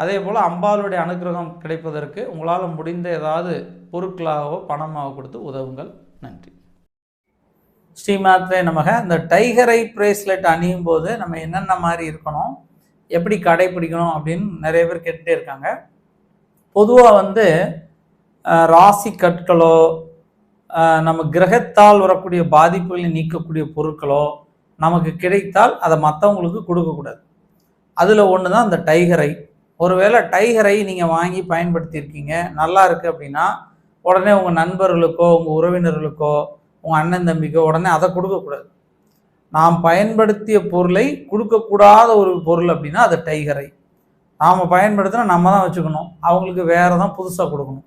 அதே போல் அம்பாளுடைய அனுகிரகம் கிடைப்பதற்கு உங்களால் முடிந்த ஏதாவது பொருட்களாகவோ பணமாக கொடுத்து உதவுங்கள். நன்றி. ஸ்ரீமாத்ரே நமக. இந்த டைகரை பிரேஸ்லெட் அணியும் போது நம்ம என்னென்ன மாதிரி இருக்கணும் எப்படி கடைப்பிடிக்கணும் அப்படின்னு நிறைய பேர் கேட்டுட்டே இருக்காங்க. பொதுவாக வந்து ராசி கற்களோ நம்ம கிரகத்தால் வரக்கூடிய பாதிப்புகளை நீக்கக்கூடிய பொருட்களோ நமக்கு கிடைத்தால் அதை மற்றவங்களுக்கு கொடுக்கக்கூடாது. அதில் ஒன்று தான் இந்த டைகரை. ஒருவேளை டைகரை நீங்கள் வாங்கி பயன்படுத்தியிருக்கீங்க நல்லா இருக்குது அப்படின்னா உடனே உங்கள் நண்பர்களுக்கோ உங்கள் உறவினர்களுக்கோ உங்கள் அண்ணன் தம்பிக்கோ உடனே அதை கொடுக்கக்கூடாது நாம் பயன்படுத்திய பொருளை கொடுக்கக்கூடாத ஒரு பொருள் அப்படின்னா அது டைகரை. நாம் பயன்படுத்தினா நம்ம தான் வச்சுக்கணும். அவங்களுக்கு வேறு தான் புதுசாக கொடுக்கணும்.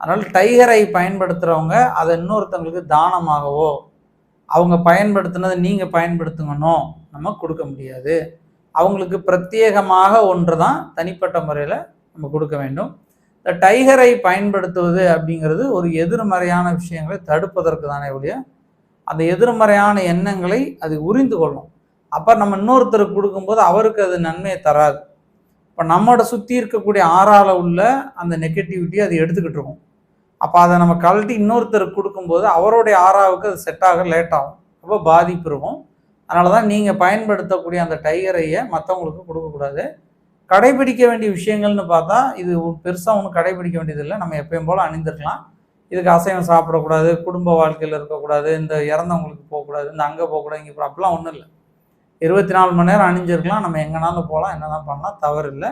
அதனால் டைகரை பயன்படுத்துகிறவங்க அதை இன்னொருத்தவங்களுக்கு தானமாகவோ அவங்க பயன்படுத்தினதை நீங்கள் பயன்படுத்துங்கன்னோ நம்ம கொடுக்க முடியாது. அவங்களுக்கு பிரத்யேகமாக ஒன்று தான் தனிப்பட்ட முறையில் நம்ம கொடுக்க வேண்டும். இந்த டைகரை பயன்படுத்துவது அப்படிங்கிறது ஒரு எதிர்மறையான விஷயங்களை தடுப்பதற்கு தானே ஒழிய அந்த எதிர்மறையான எண்ணங்களை அது உரிந்து கொள்ளும். அப்போ நம்ம இன்னொருத்தருக்கு கொடுக்கும்போது அவருக்கு அது நன்மையை தராது. இப்போ நம்மளோட சுற்றி இருக்கக்கூடிய ஆறால் உள்ள அந்த நெகட்டிவிட்டி அது எடுத்துக்கிட்டு இருக்கும். அப்போ அதை நம்ம கழட்டி இன்னொருத்தருக்கு கொடுக்கும்போது அவருடைய ஆறாவுக்கு அது செட் ஆக லேட் ஆகும். ரொம்ப பாதிப்பு இருக்கும். அதனால தான் நீங்கள் பயன்படுத்தக்கூடிய அந்த டைகரையை மற்றவங்களுக்கு கொடுக்கக்கூடாது. கடைபிடிக்க வேண்டிய விஷயங்கள்னு பார்த்தா இது பெருசாக ஒன்றும் கடைபிடிக்க வேண்டியதில்லை நம்ம எப்பயும் போல் அணிந்திருக்கலாம். இதுக்கு அசைவம் சாப்பிடக்கூடாது குடும்ப வாழ்க்கையில் இருக்கக்கூடாது இந்த இறந்தவங்களுக்கு போகக்கூடாது இந்த அங்கே போகக்கூடாது இங்கே அப்படிலாம் ஒன்றும் இல்லை. இருபத்தி நாலு மணி நேரம் அணிஞ்சிருக்கலாம். நம்ம எங்கேனாலும் போகலாம் என்னதான் பண்ணலாம் தவறு இல்லை.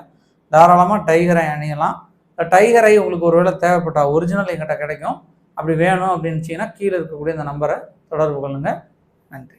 தாராளமாக டைகரை அணியலாம். இந்த டைகரை உங்களுக்கு ஒருவேளை தேவைப்பட்டா ஒரிஜினல் எங்கிட்ட கிடைக்கும். அப்படி வேணும் அப்படின்னு கீழே இருக்கக்கூடிய இந்த நம்பரை தொடர்பு கொள்ளுங்கள் நன்றி.